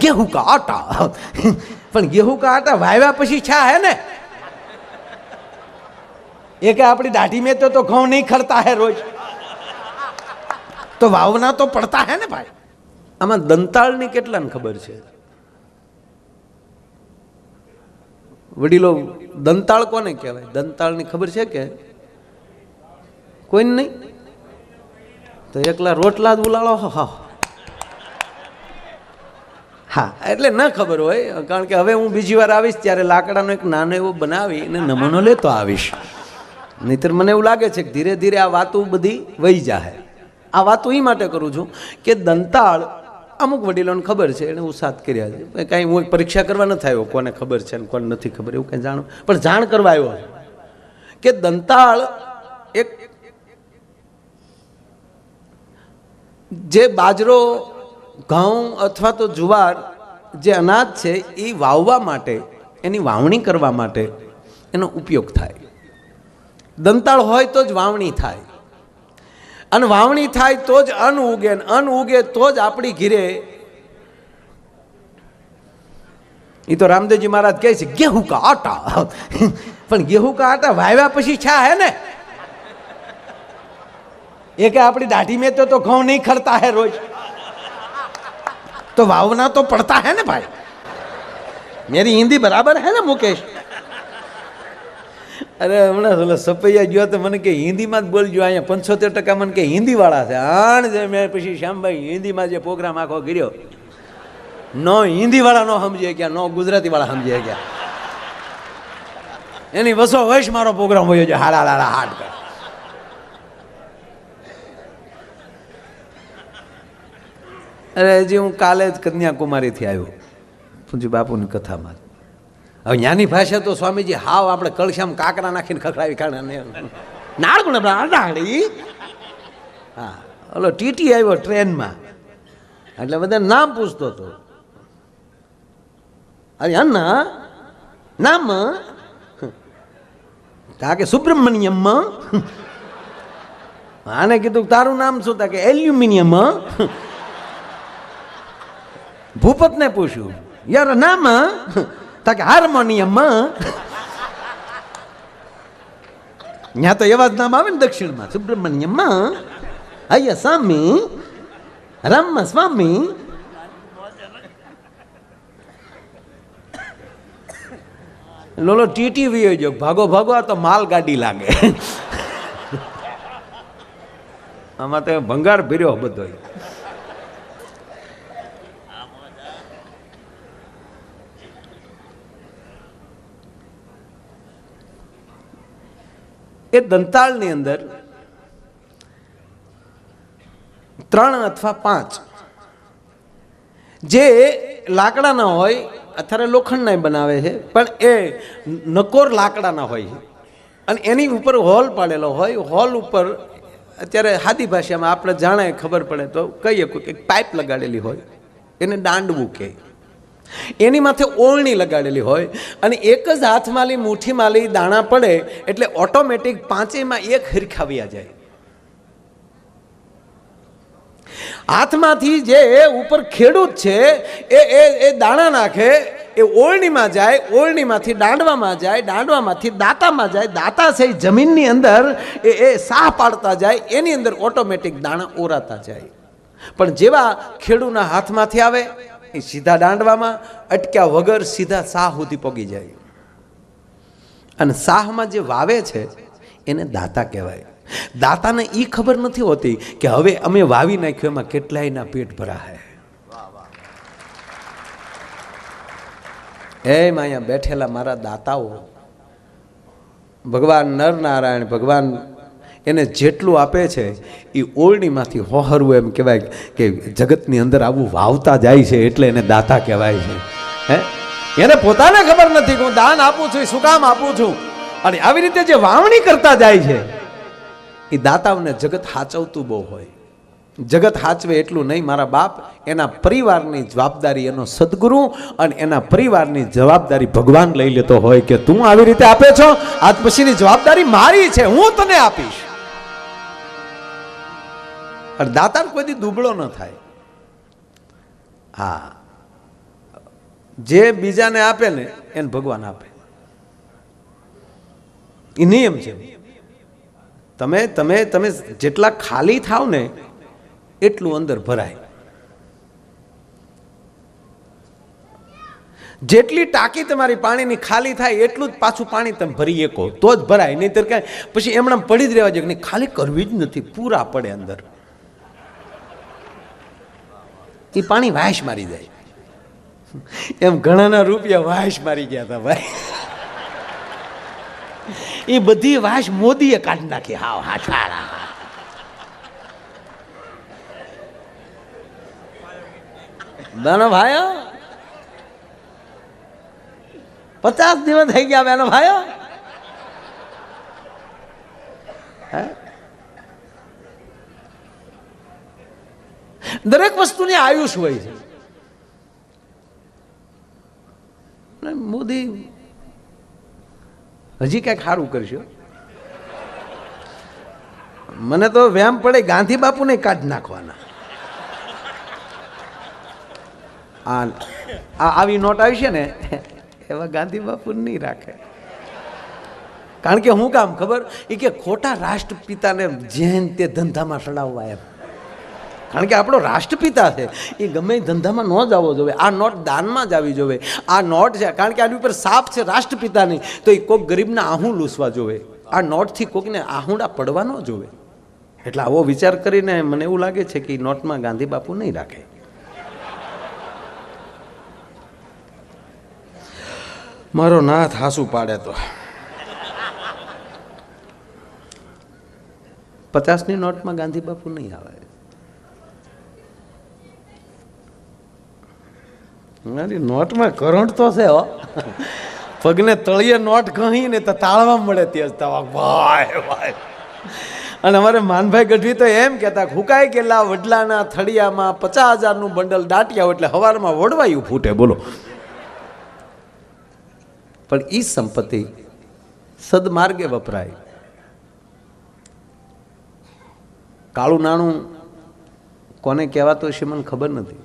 ગેહું કા આટા પણ ગેહું કા આટા વાવ્યા પછી છા હે ને એ કે આપણી દાઢી મેં તો ઘઉં નહીં ખરતા હે રોજ તો વાવના તો પડતા હે ને ભાઈ આમાં દંતાળની કેટલાને ખબર છે વડીલો દંતાળ કોને કહેવાય દંતાળની ખબર છે કે? કોઈને નહીં. તો એકલા રોટલા જ ઉલાળો હા. હા. એટલે ન ખબર હોય, કારણ કે હવે હું બીજી વાર આવીશ ત્યારે લાકડાનો એક નાનો એવો બનાવી અને નમૂનો લેતો આવીશ. નહીતર મને એવું લાગે છે કે ધીરે ધીરે આ વાતો બધી વહી જાય આ વાતો એ માટે કરું છું કે દંતાળ, અમુક વડીલોને ખબર છે, એને હું સાથ કર્યા છે. કાંઈ હું પરીક્ષા કરવા નથી આવ્યો, કોને ખબર છે અને કોને નથી ખબર, એવું કંઈ જાણું. પણ જાણ કરવા આવ્યો કે દંતાળ એક જે બાજરો ઘઉં અથવા તો જુવાર જે અનાજ છે, એ વાવવા માટે, એની વાવણી કરવા માટે એનો ઉપયોગ થાય. દંતાળ હોય તો જ વાવણી થાય. અને વાવણી થાય તો જ અન્ન ઉગે અન્ન ઉગે તો જ આપણી ઘીરે એ તો રામદેવજી મહારાજ કહે છે, ગેહું કા આટા? પણ ગેહું કા આટા વાવ્યા પછી છા હે ને? એ કે આપણી દાઢી મેં તો ઘઉં નહીં ખરતા હે રોજ. तो वावना तो पड़ता है ना भाई मेरी हिंदी बराबर है ना मुकेश અરે હમણાં ઓલો સપૈયા ગયો તો મને કે હિન્દીમાં જ બોલજો અહીંયા પંચોતેર ટકા મને કે હિન્દીવાળા છે આણ જે મેં પછી શ્યામભાઈ હિન્દીમાં જે પ્રોગ્રામ આખો કર્યો નો હિન્દીવાળા નો સમજે ગયા નો ગુજરાતીવાળા સમજે ગયા એની વસો વૈશ મારો પ્રોગ્રામ હોય છે હાડા હાડા હાડ અરે હજી હું કાલે જ કન્યાકુમારીથી આવ્યો. પૂંજી બાપુની કથામાં. હવે જ્ઞાની ભાષા તો સ્વામીજી હાવ આપણે કળશામાં કાકરા નાખીને ખખડાવી કાઢે નાળ કોણ નાળી હા, ઓલો ટીટી આવ્યો ટ્રેનમાં. એટલે બધા નામ પૂછતો હતો. અરે અન્ના, નામ? તા કે સુબ્રમણ્યમ? આને કીધું તારું નામ શું? તા કે એલ્યુમિનિયમ. ભૂપતને પૂછ્યું, યાર, નામ તા કે હાર્મોનિયમ ત્યાં તો એવા જ નામ આવે ને દક્ષિણમાં, સુબ્રમણ્યમ અయ్య સ્વામી. રામ સ્વામી. લોલો ટીટી વીયો જો, ભાગો ભાગો, આ તો માલ ગાડી લાગે. આમાં તો ભંગાર ભર્યો બધો એ દંતાળની અંદર ત્રણ અથવા પાંચ. જે લાકડાના હોય અત્યારે લોખંડના બનાવે છે, પણ એ નકોર લાકડાના હોય છે. અને એની ઉપર હોલ પાડેલો હોય, હોલ ઉપર અત્યારે હાદી ભાષામાં આપણે જાણે ખબર પડે તો કહીએ કે પાઇપ લગાડેલી હોય, એને દાંડવું કહે. એની માથે ઓળણી લગાડેલી હોય અને એક જ હાથમાં લી મુઠ્ઠીમાં દાણા પડે એટલે ઓટોમેટિક પાંચેયમાં એક હિરખાવ્યા જાય. હાથમાંથી જે ઉપર ખેડૂત છે, એ એ એ દાણા નાખે, એ ઓળણીમાં જાય, ઓળણીમાંથી દાંડવામાં જાય, દાંડવામાંથી દાંતામાં જાય, દાંતા છે જમીનની અંદર, એ એ સાહ પાડતા જાય, એની અંદર ઓટોમેટિક દાણા ઓરાતા જાય. પણ જેવા ખેડૂના હાથમાંથી આવે સીધા દાંડવામાં, અટક્યા વગર સીધા સાહ સુધી પગી જાય. અને સાહમાં જે વાવે છે, એને દાતા કહેવાય. દાતાને એ ખબર નથી હોતી કે હવે અમે વાવી નાખ્યું, એમાં કેટલાયના પેટ ભરા હે એમ અહીંયા બેઠેલા મારા દાતાઓ, ભગવાન નરનારાયણ, ભગવાન એને જેટલું આપે છે એ ઓળણીમાંથી હોહરવું એમ કહેવાય કે જગતની અંદર આવું વાવતા જાય છે એટલે એને દાતા કહેવાય છે. હે? એને પોતાને ખબર નથી કે હું દાન આપું છું શું કામ આપું છું? અને આવી રીતે જે વાવણી કરતા જાય છે એ દાતાઓને જગત હાચવતું બહુ હોય. જગત હાચવે એટલું નહીં, મારા બાપ એના પરિવારની જવાબદારી એનો સદગુરુ અને એના પરિવારની જવાબદારી ભગવાન લઈ લેતો હોય કે તું આવી રીતે આપે છો, આજ પછીની જવાબદારી મારી છે, હું તને આપીશ. અને દાતાર કોઈ દુબળો ન થાય. હા. જે બીજાને આપે ને, એને ભગવાન આપે. એ નિયમ છે. તમે તમે તમે જેટલા ખાલી થાવ ને, એટલું અંદર ભરાય. જેટલી ટાંકી તમારી પાણીની ખાલી થાય, એટલું જ પાછું પાણી તમે ભરી શકો. તો જ ભરાય. નહીંતર કાંઈ પછી એમણે પડી જ રહેવા જોઈએ ખાલી કરવી જ નથી. પૂરા પડે અંદર. એ પાણી વાયશ મારી જાય એમ ઘણાના રૂપિયા વાયશ મારી ગયા હતા ભાઈ. એ બધી વાસ મોદીએ કાઢી નાખી. હાવ હાછારા બેનો ભાઈઓ? પચાસ દિવસ થઈ ગયા બેનો ભાઈઓ. હે? દરેક વસ્તુની આયુષ હોય છે. મોદી હજી કંઈક સારું કરશો મને તો વ્યામ પડે ગાંધી બાપુને કાઢી નાખવાના. આ આવી નોટ આવી છે ને, એવા ગાંધી બાપુ નહીં રાખે. કારણ કે હું કામ ખબર? એ કે ખોટા રાષ્ટ્રપિતાને જેન તે ધંધામાં સડાવવા એમ. કારણ કે આપણો રાષ્ટ્રપિતા છે. એ ગમે ધંધામાં ન જવો જોઈએ આ નોટ દાનમાં જ આવી જોવે. આ નોટ છે, કારણ કે આની ઉપર સાપ છે રાષ્ટ્રપિતાની, તો એ કોઈક ગરીબના આહું લૂસવા જોવે. આ નોટથી કોકને આહુંડા પડવા ન જોવે. એટલે આવો વિચાર કરીને મને એવું લાગે છે કે નોટમાં ગાંધી બાપુ નહીં રાખે. મારો નાથ હાસુ પાડે તો. પચાસની નોટમાં ગાંધી બાપુ નહીં આવે. મારી નોટમાં કરંટ તો છે, હો. પગને તળિયે નોટ કહી ને તો તાળવા મળે ત્યાં તવા ભાઈ ભાઈ અને અમારે માનભાઈ ગઢવી તો એમ કહેતા હુકાઈ ગયેલા વડલાના થળિયામાં પચાસ હજારનું બંડલ દાટ્યા એટલે હવારમાં વડવાયું ફૂટે. બોલો. પણ એ સંપત્તિ સદમાર્ગે વપરાય. કાળું નાણું કોને કહેવાતું છે મને ખબર નથી.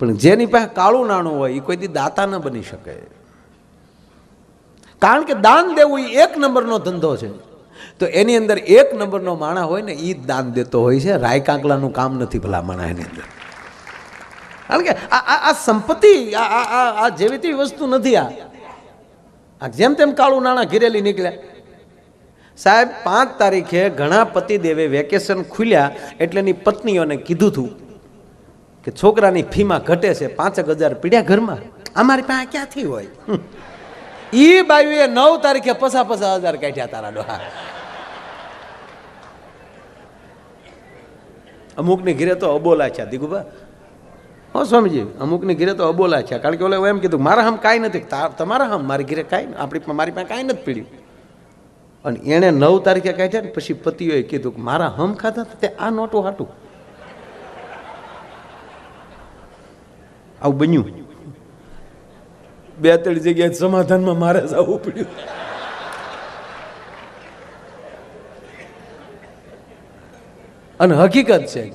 પણ જેની પાસે કાળું નાણું હોય એ કોઈ દી દાતા ન બની શકે. કારણ કે દાન દેવું એ એક નંબરનો ધંધો છે. તો એની અંદર એક નંબરનો માણા હોય ને એ જ દાન દેતો હોય છે. રાય કાંકલાનું કામ નથી ભલા માણા એની અંદર. કારણ કે આ સંપત્તિ, આ જેવી તેવી વસ્તુ નથી આ. આ જેમ તેમ કાળું નાણાં ઘીરેલી નીકળ્યા. સાહેબ, પાંચ તારીખે ઘણા પતિદેવે વેકેશન ખુલ્યા એટલે એની પત્નીઓને કીધું હતું કે છોકરાની ફીમાં ઘટે છે, પાંચેક હજાર પીડ્યા ઘરમાં. અમારી પાસે ક્યાંથી હોય? એ બાયુએ નવ તારીખે પસા પસા હજાર કાઢ્યા તારા ડોહા. અમુકની ઘીરે તો અબોલા છે દિગુબા હો સ્વામીજી, અમુકની ઘીરે તો અબોલા છે, કારણ કે ઓલે એમ કીધું, મારા હમ કાંઈ નથી. તમારા હમ મારી ઘીરે કાંઈ આપણી મારી પાસે કાંઈ નથી પીડ્યું. અને એણે નવ તારીખે કાઢ્યા ને પછી પતિઓએ કીધું કે, મારા હમ ખાધા તે આ નોટું હાટું. આવું બન્યું? બે ત્રણ જગ્યાએ સમાધાનમાં મારે આવવું પડ્યું. અને હકીકત છે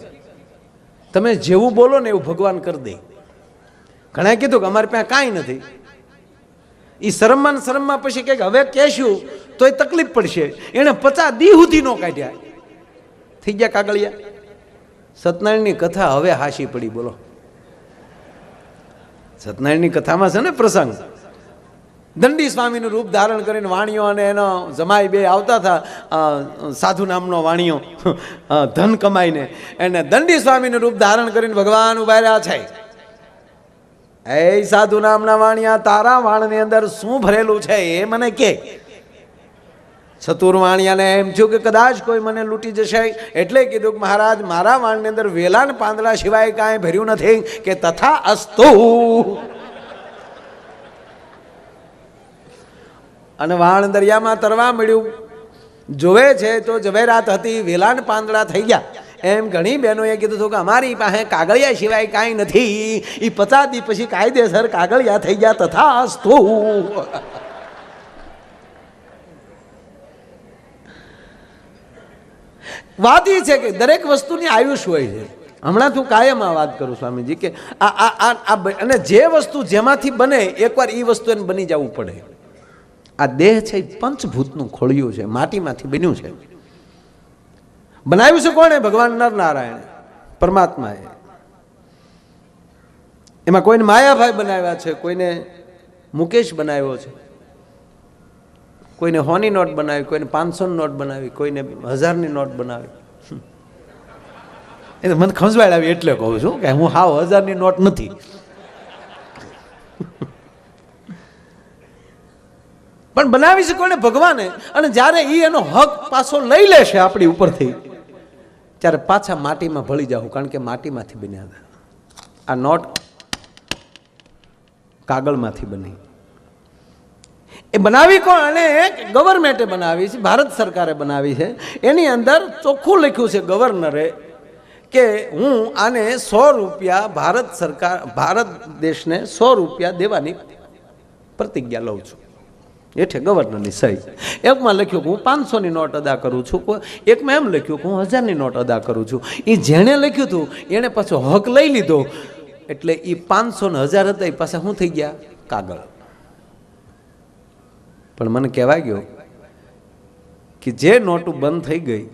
તમે જેવું બોલો ને એવું ભગવાન કરી દે. ઘણા કીધું કે અમારે ત્યાં કાંઈ નથી. એ શરમમાં શરમમાં પછી કે હવે કહેશું તો એ તકલીફ પડશે. એણે પચાસ દી સુધી ન કાઢ્યા. થઈ ગયા કાગળિયા. સત્યનારાયણની કથા હવે હાશી પડી બોલો. સત્યનારાયણની કથામાં છે ને પ્રસંગ? દંડી સ્વામીનું રૂપ ધારણ કરીને વાણીઓ અને એનો જમાઈ બે આવતા હતા સાધુ નામનો વાણીઓ ધન કમાઈને. એને દંડી સ્વામીનું રૂપ ધારણ કરીને ભગવાન ઊભા રહ્યા છે. એ સાધુ નામના વાણિયા તારા વાણની અંદર શું ભરેલું છે એ મને કે. ચતુર્વાણિયાને એમ થયું કે કદાચ કોઈ મને લૂંટી જશે. એટલે કીધું કે મહારાજ, મારા વાણની અંદર વેલાન પાંદડા સિવાય કાંઈ ભર્યું નથી કે તથા અસ્તુ. અને વાણ દરિયામાં તરવા મળ્યું. જોવે છે તો જવેરાત હતી, વેલાન પાંદડા થઈ ગયા. એમ ઘણી બહેનોએ કીધું હતું કે અમારી પાસે કાગળિયા સિવાય કાંઈ નથી. એ પચાતી પછી કાયદેસર કાગળિયા થઈ ગયા તથા અસ્તુ. વાત એ છે કે દરેક વસ્તુની આયુષ હોય છે. હમણાં તું કાયમ આ વાત કરું સ્વામીજી કે આ આ આ અને જે વસ્તુ જેમાંથી બને એકવાર એ વસ્તુ એને બની જવું પડે. આ દેહ છે એ પંચભૂતનું ખોળિયું છે, માટીમાંથી બન્યું છે. બનાવ્યું છે કોણે? ભગવાન નરનારાયણ, પરમાત્માએ. એમાં કોઈને માયાભાઈ બનાવ્યા છે, કોઈને મુકેશ બનાવ્યો છે. કોઈને હોની નોટ બનાવી, કોઈને પાંચસોની નોટ બનાવી, કોઈને હજારની નોટ બનાવી. એ તો મને ખંજવાળ આવી એટલે કહું છું કે હું હાવ હજારની નોટ નથી. પણ બનાવી છે કોને ભગવાને? અને જ્યારે એ એનો હક પાછો લઈ લેશે આપણી ઉપરથી, ત્યારે પાછા માટીમાં ભળી જાવ કારણ કે માટીમાંથી બન્યા હતા. આ નોટ કાગળમાંથી બની. એ બનાવી કોણ? અને ગવર્મેન્ટે બનાવી છે, ભારત સરકારે બનાવી છે. એની અંદર ચોખ્ખું લખ્યું છે ગવર્નરે કે હું આને સો રૂપિયા ભારત સરકાર, ભારત દેશને સો રૂપિયા દેવાની પ્રતિજ્ઞા લઉં છું. એઠે ગવર્નરની સહી. એકમાં લખ્યું કે હું પાંચસોની નોટ અદા કરું છું. એકમાં એમ લખ્યું કે હું હજારની નોટ અદા કરું છું. એ જેણે લખ્યું હતું એણે પાછો હક લઈ લીધો. એટલે એ પાંચસો ને હજાર હતા એ પાછા શું થઈ ગયા? કાગળ. પણ મને કહેવા ગયો કે જે નોટું બંધ થઈ ગઈ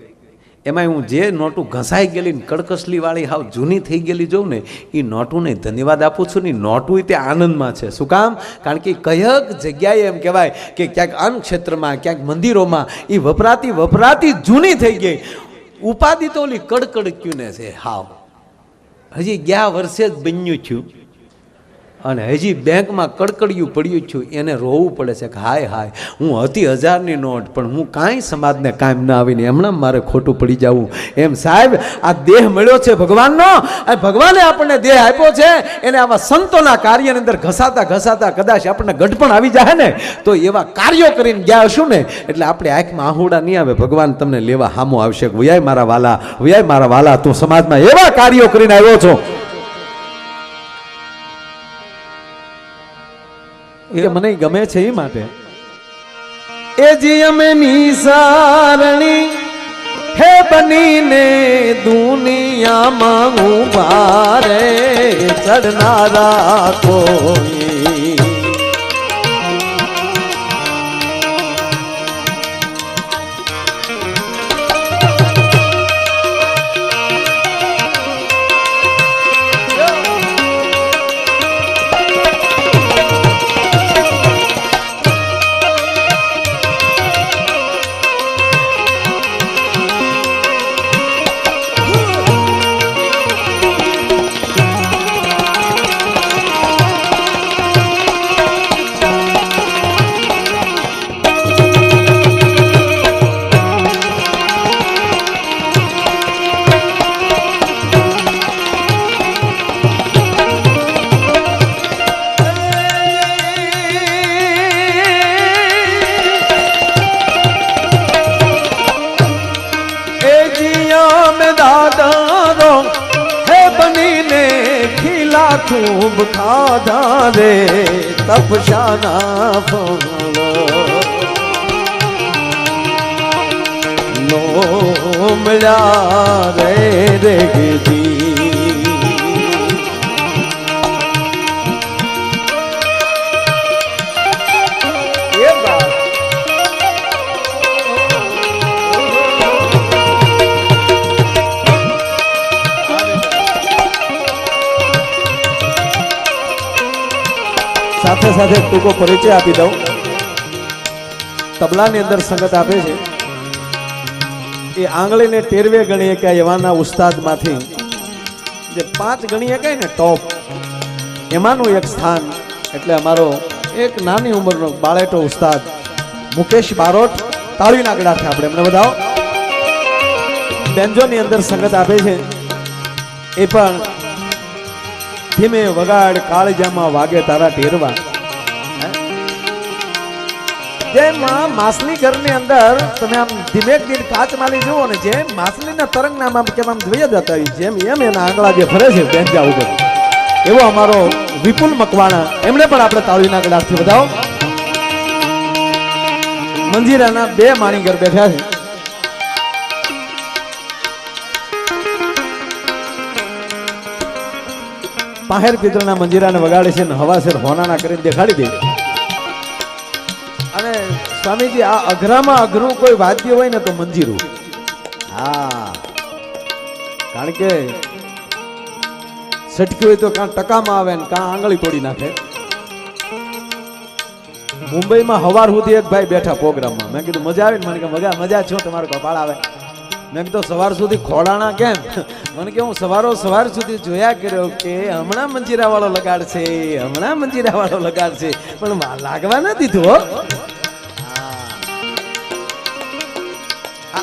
એમાં હું જે નોટું ઘસાઈ ગયેલી ને કડકસલીવાળી હાવ જૂની થઈ ગયેલી જોઉં ને, એ નોટુંને ધન્યવાદ આપું છું ને નોટું તે આનંદમાં છે. શું કામ? કારણ કે કયક જગ્યાએ એમ કહેવાય કે ક્યાંક અન્ન ક્ષેત્રમાં, ક્યાંક મંદિરોમાં એ વપરાતી વપરાતી જૂની થઈ ગઈ. ઉપાધિ તો ઓલી કડકડક્યું ને છે, હાવ. હજી ગયા વર્ષે જ બન્યું છું અને હજી બેંકમાં કડકડિયું પડ્યું છું, એને રોવું પડે છે કે હાય હાય, હું હતી હજારની નોટ, પણ હું કાંઈ સમાજને કાયમ ના આવીને હમણાં મારે ખોટું પડી જવું. એમ સાહેબ, આ દેહ મળ્યો છે ભગવાનનો અને ભગવાને આપણને દેહ આપ્યો છે, એને આવા સંતોના કાર્યની અંદર ઘસાતા ઘસાતા કદાચ આપણને ગઢપણ આવી જાય ને, તો એવા કાર્યો કરીને ગયા હશું ને, એટલે આપણે આંખમાં આહુડા નહીં આવે, ભગવાન તમને લેવા હામો આવશે વયાય મારા વાલા, વયાય મારા વાલા, તું સમાજમાં એવા કાર્યો કરીને આવ્યો છો. એ મને ગમે છે એ માટે. એ જી અમે નિસારણી હે બનીને દુનિયામાં હું ભારે ચડનારા કોઈ. તપશાના ફળો નો મળ્યા રે રે ગીધી સાથે ટૂંકો પરિચય આપી દઉં. તબલાની અંદર સંગત આપે છે. એ આંગળીને ટેરવે ગણીએ કે એવાના ઉસ્તાદમાંથી. જે પાંચ ગણીએ કહે ને, ટોપ. એમાંનું એક સ્થાન. એટલે અમારો એક નાની ઉંમરનો બાળેટો ઉસ્તાદ, મુકેશ બારોટ. તાળી નાગડા છે આપણે એમને બધા બેન્જોની અંદર સંગત આપે છે. એ પણ ધીમે વગાડ, કાળજામાં વાગે તારા ટેરવા. જેમાં માછલી ઘરની અંદર તમે આમ ધીમે ધીમે કાચ માલી જુઓ ને જેમ માછલીના તરંગ નામ આમ કેમ આમ જોઈ જતા જેમ એમ એના આંગળા જે ફરે છે બેન્જા ઉપર એવો અમારો વિપુલ મકવાણા. એમણે પણ આપણે તાળીના ગળાથી બતાવો. મંજીરાના બે માણી ઘર બેઠા છે. પાહેર પિત્રના મંજીરાને વગાડે છે ને હવાસેર હોનાના કરીને દેખાડી દે. અને સ્વામીજી, આ અઘરામાં અઘરું કોઈ વાદ્ય હોય ને તો મંજીરું. હા. કારણ કે સટકી હોય તો કાં ટકામાં આવે ને કાં આંગળી તોડી નાખે. મુંબઈમાં હવાર સુધી એક ભાઈ બેઠા પ્રોગ્રામમાં. મેં કીધું, મજા આવી ને? મને કે, મજા મજા છો, તમારો કપાળ આવે. મેં કીધું, સવાર સુધી ખોડાણા કેમ? મને કે, હું સવારો સવાર સુધી જોયા કર્યો કે હમણાં મંજીરા વાળો લગાડ છે હમણાં મંજીરા વાળો લગાડશે. પણ લાગવા ના દીધું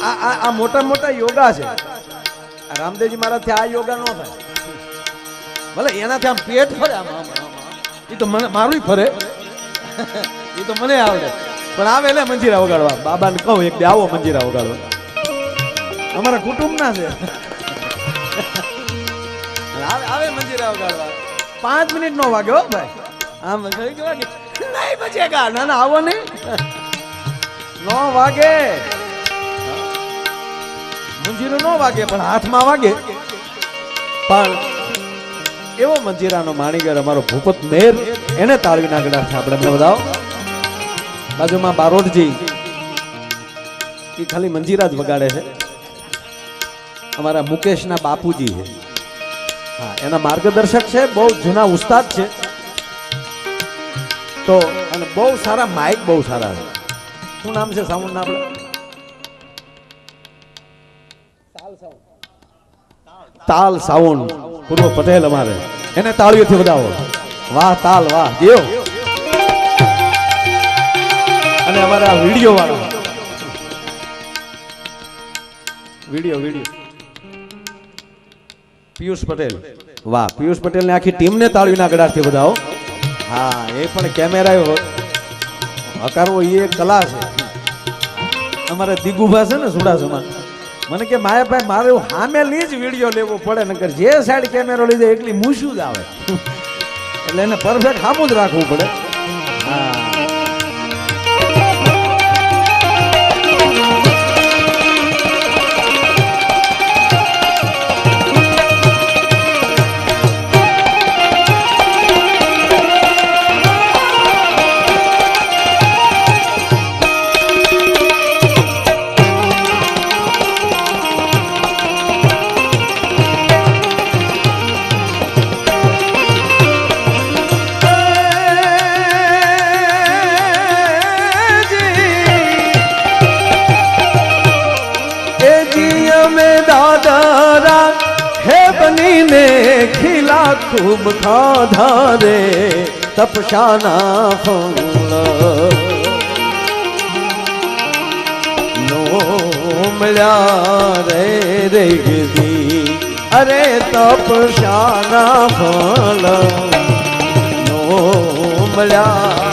આ- મોટા મોટા યોગા છે. રામદેવજી મહારાજથી આ યોગા ન થાય. ભલે એનાથી આમ પેટ ફરે. એ તો મને મારું ફરે. એ તો મને આવડે. પણ આવે એટલે મંજીરા વગાડવા. બાબાને કહું એક આવો મંજીરા વગાડવા. અમારા કુટુંબના છે. આવે મંજીરા વગાડવા. પાંચ મિનિટ નો વાગે હો ભાઈ. આમ નહીં બચેગા ના ના, આવો નહીં. નો વાગે. મંજીરો ન વાગે, પણ હાથમાં વાગે. પણ એવો મંજીરાનો માણીગર અમારો ભૂપત મેર, એને તાળવી નાગડા છે આપણે એમને બતાવો બાજુમાં બારોટજી એ ખાલી મંજીરા જ વગાડે છે. અમારા મુકેશના બાપુજી છે. હા, એના માર્ગદર્શક છે, બહુ જૂના ઉસ્તાદ છે. તો, અને બહુ સારા માઇક બહુ સારા છે. શું નામ છે સાઉન્ડ આપણે? તાલ સાઉન્ડ પૂર્વ પટેલ અમારે. એને તાળીઓથી વધાવો. વાહ, તાલ, વાહ. દેવ અને અમારા વીડિયો વાળો. Video video. પિયુષ પટેલ. વાહ, પિયુષ પટેલને આખી ટીમને તાળીના ગડાથી વધાવો. હા, એ પણ કેમેરા હકારવો એ કલા છે. અમારે દિગુભા છે ને સુડાસમાં. મને કે માયાભાઈ મારે હામેલી જ વીડિયો લેવો પડે, નકર જે સાઈડ કેમેરો લીધે એકલી મૂશું જ આવે. એટલે એને પરફેક્ટ હામું જ રાખવું પડે. હા. ખૂબ ખાધા રે તપશાના ફૂલ મળ્યા રે રે ગીધી અરે તપશાના ફળ નો મળ્યા